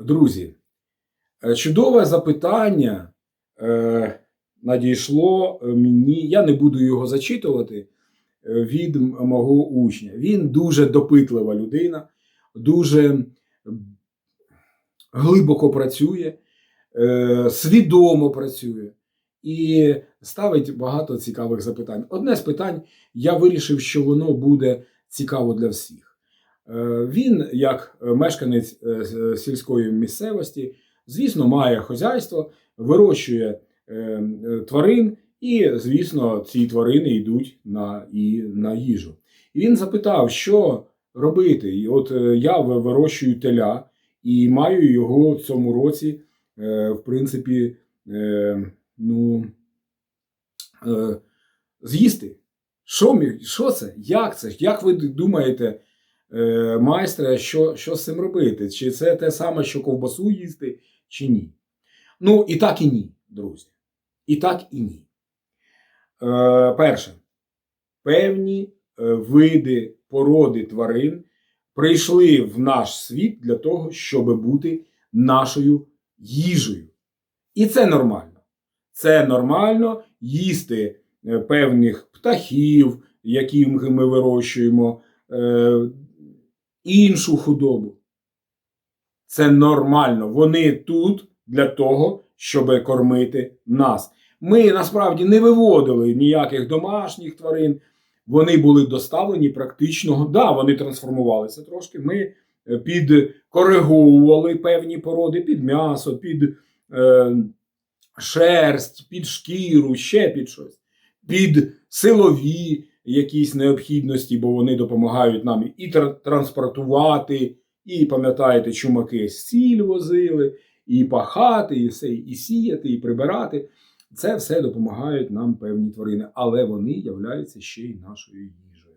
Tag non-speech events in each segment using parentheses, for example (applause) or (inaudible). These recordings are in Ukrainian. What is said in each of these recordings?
Друзі, е, чудове запитання е, надійшло мені. Я не буду його зачитувати е, від мого учня. Він дуже допитлива людина, дуже глибоко працює, е, свідомо працює і ставить багато цікавих запитань. Одне з питань я вирішив, що воно буде цікаво для всіх. Е, Він, як е, мешканець е, сільської місцевості, звісно, має хазяйство, вирощує е, е, тварин, і, звісно, ці тварини йдуть на, і на їжу. І він запитав, що робити. І от е, я вирощую теля і маю його в цьому році, е, в принципі, е, ну, е, з'їсти. Що, що це? Як це? Як ви думаєте, е, майстре, що, що з цим робити? Чи це те саме, що ковбасу їсти, чи ні? Ну, і так, і ні, друзі. І так, і ні. Е, перше, певні е, види породи тварин прийшли в наш світ для того, щоб бути нашою їжею. І це нормально. Це нормально їсти е, певних птахів, які ми вирощуємо, іншу худобу. Це нормально. Вони тут для того, щоб кормити нас. Ми насправді не виводили ніяких домашніх тварин. Вони були доставлені практично. Да, вони трансформувалися трошки. Ми е, підкориговували певні породи під м'ясо, під е, шерсть, під шкіру, ще під щось, під силові якісь необхідності, бо вони допомагають нам і транспортувати, і пам'ятаєте, чумаки сіль возили, і пахати, і все, і сіяти, і прибирати. Це все допомагають нам певні тварини, але вони являються ще й нашою їжею.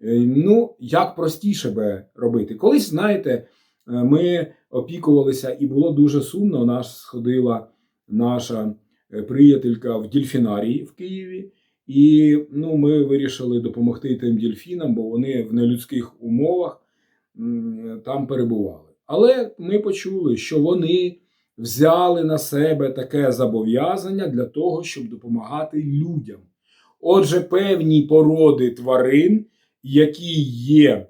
Е, Ну, як простіше би робити? Колись, знаєте, е, ми опікувалися, і було дуже сумно. У нас сходила наша е, приятелька в дельфінарії в Києві. І ну, ми вирішили допомогти тим дельфінам, бо вони в нелюдських умовах там перебували. Але ми почули, що вони взяли на себе таке зобов'язання для того, щоб допомагати людям. Отже, певні породи тварин, які є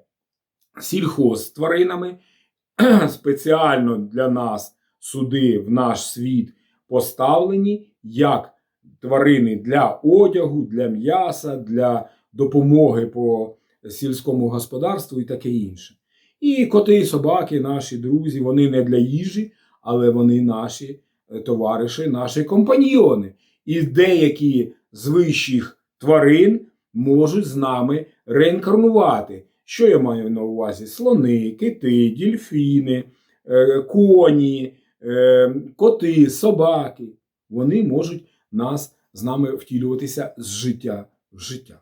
сільхозтваринами, (clears throat) спеціально для нас суди в наш світ поставлені як тварини для одягу, для м'яса, для допомоги по сільському господарству і таке інше. І коти, і собаки, наші друзі, вони не для їжі, але вони наші е, товариші, наші компаньйони. І деякі з вищих тварин можуть з нами реінкарнувати. Що я маю на увазі? Слони, кити, дільфіни, е, коні, е, коти, собаки. Вони можуть нас з нами втілюватися з життя в життя.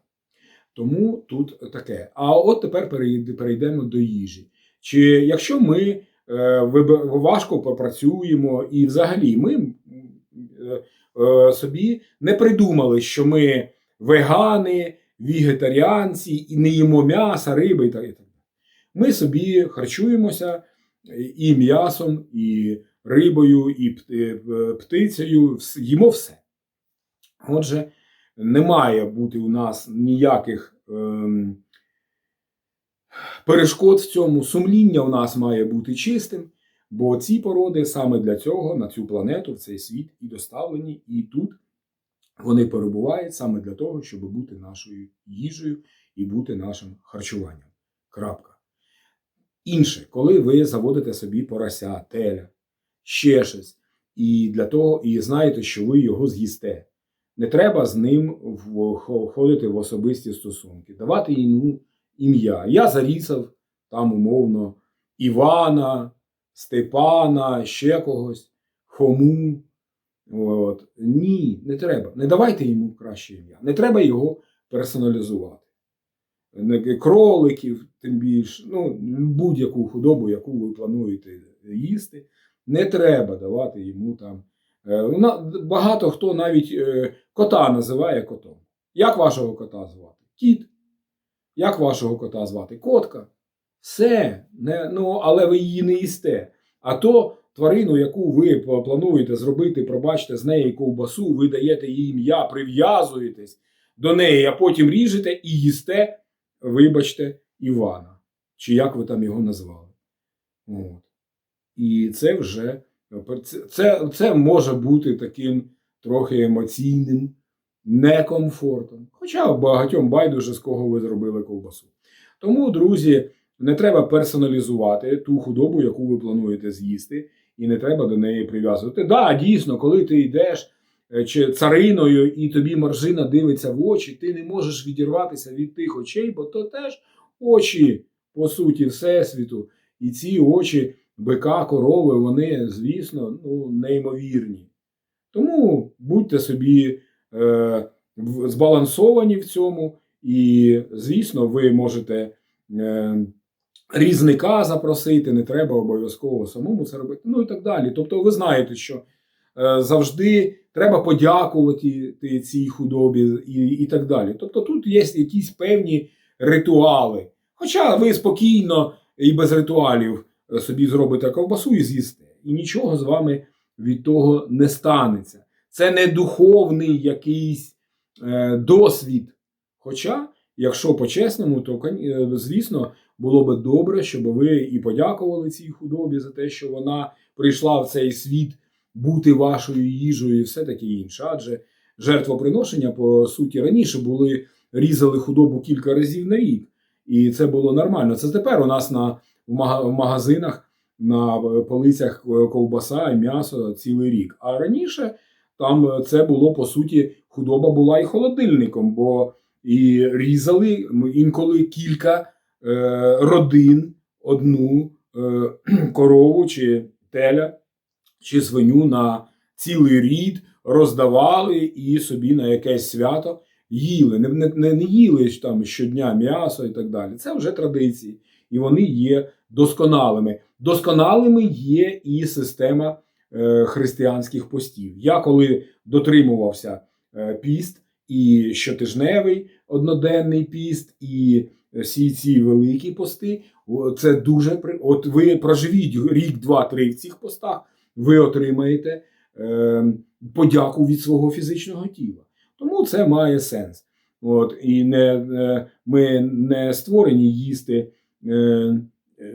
Тому тут таке. А от тепер перейдемо до їжі. Чи якщо ми е, важко попрацюємо, і взагалі ми е, е, собі не придумали, що ми вегани, вегетаріанці і не їмо м'яса, риби і так далі. Ми собі харчуємося і м'ясом, і рибою, і пт- птицею, їмо все. Отже, не має бути у нас ніяких ем, перешкод в цьому. Сумління у нас має бути чистим, бо ці породи саме для цього на цю планету, в цей світ і доставлені, і тут вони перебувають саме для того, щоб бути нашою їжею і бути нашим харчуванням. Крапка. Інше, коли ви заводите собі порося, теля, ще щось, і для того, і знаєте, що ви його з'їсте. Не треба з ним входити в особисті стосунки, давати йому ім'я. Я зарізав там умовно Івана, Степана, ще когось, Хому. От. Ні, не треба. Не давайте йому краще ім'я. Не треба його персоналізувати. Кроликів, тим більше, ну, будь-яку худобу, яку ви плануєте їсти, не треба давати йому там. Е, Багато хто навіть е, кота називає котом. Як вашого кота звати? Кіт. Як вашого кота звати? Котка. Все. Не, ну, але ви її не їсте. А то тварину, яку ви плануєте зробити, пробачте, з неї ковбасу, ви даєте їй ім'я, прив'язуєтесь до неї, а потім ріжете і їсте, вибачте, Івана. Чи як ви там його назвали. От. І це вже це, це, може бути таким трохи емоційним некомфортом. Хоча багатьом байдуже, з кого ви зробили ковбасу. Тому, друзі, не треба персоналізувати ту худобу, яку ви плануєте з'їсти, і не треба до неї прив'язувати. Так, да, дійсно, коли ти йдеш е, чи цариною і тобі маржина дивиться в очі, ти не можеш відірватися від тих очей, бо то теж очі, по суті, Всесвіту. І ці очі бика, корови, вони, звісно, ну, неймовірні. Тому будьте собі е, збалансовані в цьому, і, звісно, ви можете е, різника запросити, не треба обов'язково самому це робити. Ну і так далі. Тобто, ви знаєте, що е, завжди треба подякувати цій худобі і, і так далі. Тобто, тут є якісь певні ритуали. Хоча ви спокійно і без ритуалів собі зробите ковбасу і з'їсте, і нічого з вами від того не станеться. Це не духовний якийсь е, досвід. Хоча, якщо по-чесному, то, е, звісно, було би добре, щоб ви і подякували цій худобі за те, що вона прийшла в цей світ бути вашою їжею і все таке інше. Адже жертвоприношення, по суті, раніше були різали худобу кілька разів на рік. І це було нормально. Це тепер у нас на, в магазинах на е, полицях е, ковбаса і м'ясо цілий рік. А раніше там е, це було по суті, худоба була і холодильником, бо і різали інколи кілька е, родин одну е, (clears throat) корову чи теля чи свиню на цілий рід роздавали і собі на якесь свято їли. Не, не, не, їли там щодня м'ясо і так далі. Це вже традиції, і вони є досконалими. Досконалими є і система е, християнських постів. Я коли дотримувався е, піст і щотижневий одноденний піст, і всі ці великі пости, це дуже от ви проживіть рік, два, три в цих постах, ви отримаєте е, подяку від свого фізичного тіла. Тому це має сенс. От, і не, ми не створені їсти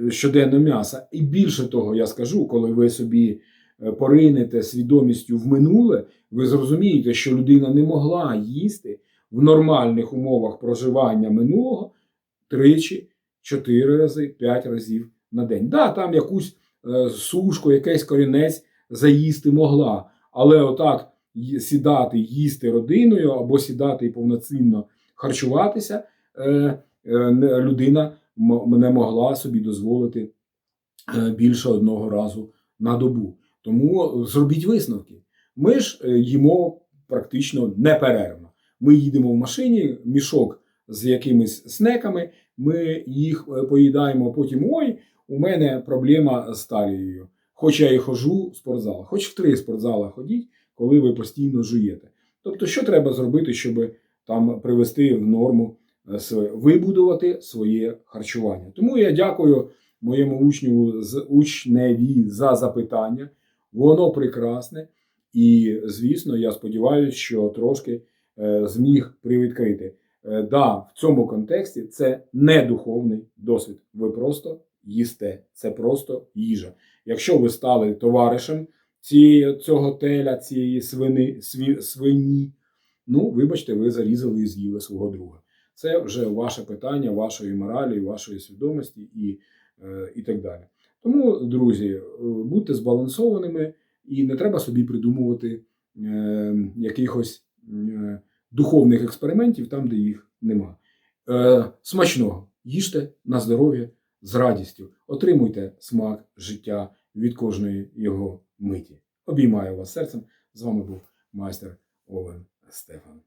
щоденно м'яса. І більше того, я скажу, коли ви собі е, поринете свідомістю в минуле, ви зрозумієте, що людина не могла їсти в нормальних умовах проживання минулого тричі, чотири рази, п'ять разів на день. Да, там якусь е, сушку, якийсь корінець заїсти могла, але отак сідати, їсти родиною або сідати і повноцінно харчуватися, е, е, людина не могла собі дозволити е, більше одного разу на добу. Тому зробіть висновки. Ми ж е, їмо практично неперервно. Ми їдемо в машині, мішок з якимись снеками, ми їх е, поїдаємо, потім ой, у мене проблема з талією. Хоч я і ходжу в спортзал, хоч в три спортзали ходіть, коли ви постійно жуєте. Тобто, що треба зробити, щоб там привести в норму вибудувати своє харчування. Тому я дякую моєму учню з учневі за запитання. Воно прекрасне. І, звісно, я сподіваюся, що трошки е, зміг привідкрити. Е, да, в цьому контексті це не духовний досвід. Ви просто їсте. Це просто їжа. Якщо ви стали товаришем цієї, цього теля, цієї свини, сві, свині, ну, вибачте, ви зарізали і з'їли свого друга. Це вже ваше питання, вашої моралі, вашої свідомості і, е, і так далі. Тому, друзі, е, будьте збалансованими і не треба собі придумувати е, якихось духовних експериментів там, де їх нема. Смачного, їжте на здоров'я з радістю, отримуйте смак життя від кожної його миті. Обіймаю вас серцем. З вами був майстер Овен Стефан.